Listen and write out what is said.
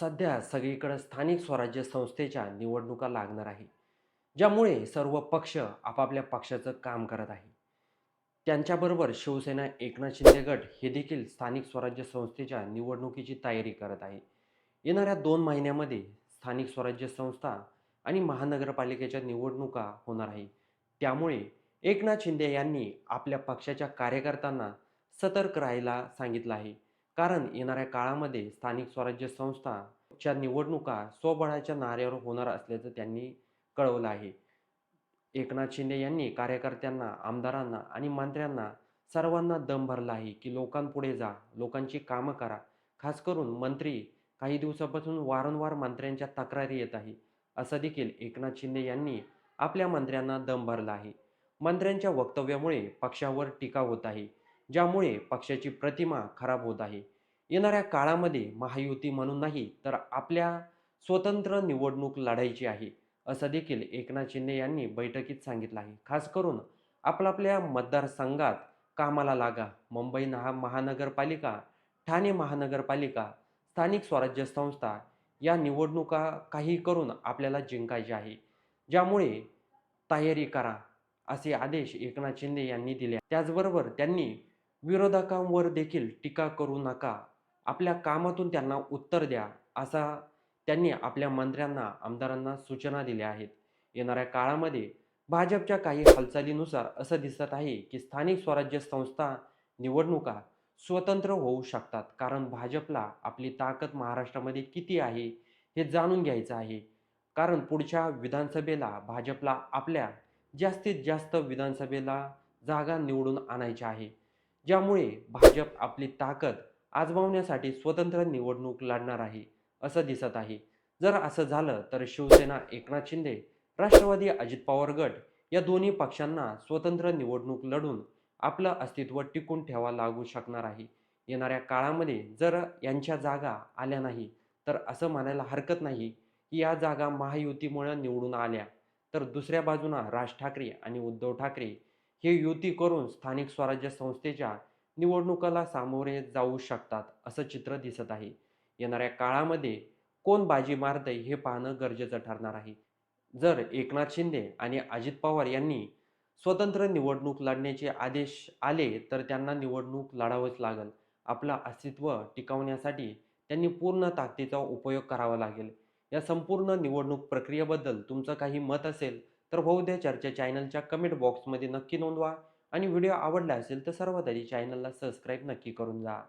सध्या सगळीकडे स्थानिक स्वराज्य संस्थेच्या निवडणुका लागणार आहे ज्यामुळे सर्व पक्ष आपापल्या पक्षाचं काम करत आहे. त्यांच्याबरोबर शिवसेना एकनाथ शिंदे गट हे देखील स्थानिक स्वराज्य संस्थेच्या निवडणुकीची तयारी करत आहे. येणाऱ्या दोन महिन्यामध्ये स्थानिक स्वराज्य संस्था आणि महानगरपालिकेच्या निवडणुका होणार आहे. त्यामुळे एकनाथ शिंदे यांनी आपल्या पक्षाच्या कार्यकर्त्यांना सतर्क राहायला सांगितलं आहे. कारण येणाऱ्या काळामध्ये स्थानिक स्वराज्य संस्थाच्या निवडणुका स्वबळाच्या नाऱ्यावर होणार असल्याचं त्यांनी कळवलं आहे. एकनाथ शिंदे यांनी कार्यकर्त्यांना आमदारांना आणि मंत्र्यांना सर्वांना दम भरला आहे की लोकांपुढे जा लोकांची कामं करा. खास करून मंत्री काही दिवसापासून वारंवार मंत्र्यांच्या तक्रारी येत आहे. असं देखील एकनाथ शिंदे यांनी आपल्या मंत्र्यांना दम भरला आहे. मंत्र्यांच्या वक्तव्यामुळे पक्षावर टीका होत आहे. ज्यामुळे पक्षाची प्रतिमा खराब होत आहे. येणाऱ्या काळामध्ये महायुती म्हणून नाही तर आपल्या स्वतंत्र निवडणूक लढायची आहे असं देखील एकनाथ शिंदे यांनी बैठकीत सांगितलं आहे. खास करून आपल्या मतदारसंघात कामाला लागा मुंबई महा महानगरपालिका ठाणे महानगरपालिका स्थानिक स्वराज्य संस्था या निवडणुका काही करून आपल्याला जिंकायचे आहे. ज्यामुळे तयारी करा असे आदेश एकनाथ शिंदे यांनी दिले त्याचबरोबर त्यांनी विरोधकांवर देखील टीका करू नका. आपल्या कामातून त्यांना उत्तर द्या असा त्यांनी आपल्या मंत्र्यांना आमदारांना सूचना दिल्या आहेत. येणाऱ्या काळामध्ये भाजपच्या काही हालचालीनुसार असं दिसत आहे की स्थानिक स्वराज्य संस्था निवडणुका स्वतंत्र होऊ शकतात कारण भाजपला आपली ताकद महाराष्ट्रामध्ये किती आहे हे जाणून घ्यायचं आहे. कारण पुढच्या विधानसभेला भाजपला आपल्या जास्तीत जास्त विधानसभेला जागा निवडून आणायच्या आहे. ज्यामुळे भाजप आपली ताकद आजमावण्यासाठी स्वतंत्र निवडणूक लढणार आहे असं दिसत आहे. जर असं झालं तर शिवसेना एकनाथ शिंदे राष्ट्रवादी अजित पवार गट या दोन्ही पक्षांना स्वतंत्र निवडणूक लढून आपलं अस्तित्व टिकून ठेवा लागू शकणार आहे. येणाऱ्या काळामध्ये जर यांच्या जागा आल्या नाही तर असं म्हणायला हरकत नाही की या जागा महायुतीमुळे निवडून आल्या. तर दुसऱ्या बाजूला राज ठाकरे आणि उद्धव ठाकरे हे युती करून स्थानिक स्वराज्य संस्थेच्या निवडणुकाला सामोरे जाऊ शकतात असं चित्र दिसत आहे. येणाऱ्या काळामध्ये कोण बाजी मारतंय हे पाहणं गरजेचं ठरणार आहे. जर एकनाथ शिंदे आणि अजित पवार यांनी स्वतंत्र निवडणूक लढण्याचे आदेश आले तर त्यांना निवडणूक लढावंच लागेल. आपलं अस्तित्व टिकवण्यासाठी त्यांनी पूर्ण ताकदीचा उपयोग करावा लागेल. या संपूर्ण निवडणूक प्रक्रियेबद्दल तुमचं काही मत असेल तर होऊ द्या चर्चा चॅनलच्या कमेंट बॉक्समध्ये नक्की नोंदवा आणि व्हिडिओ आवडला असेल तर सर्वात आधी चॅनलला सबस्क्राईब नक्की करून जा.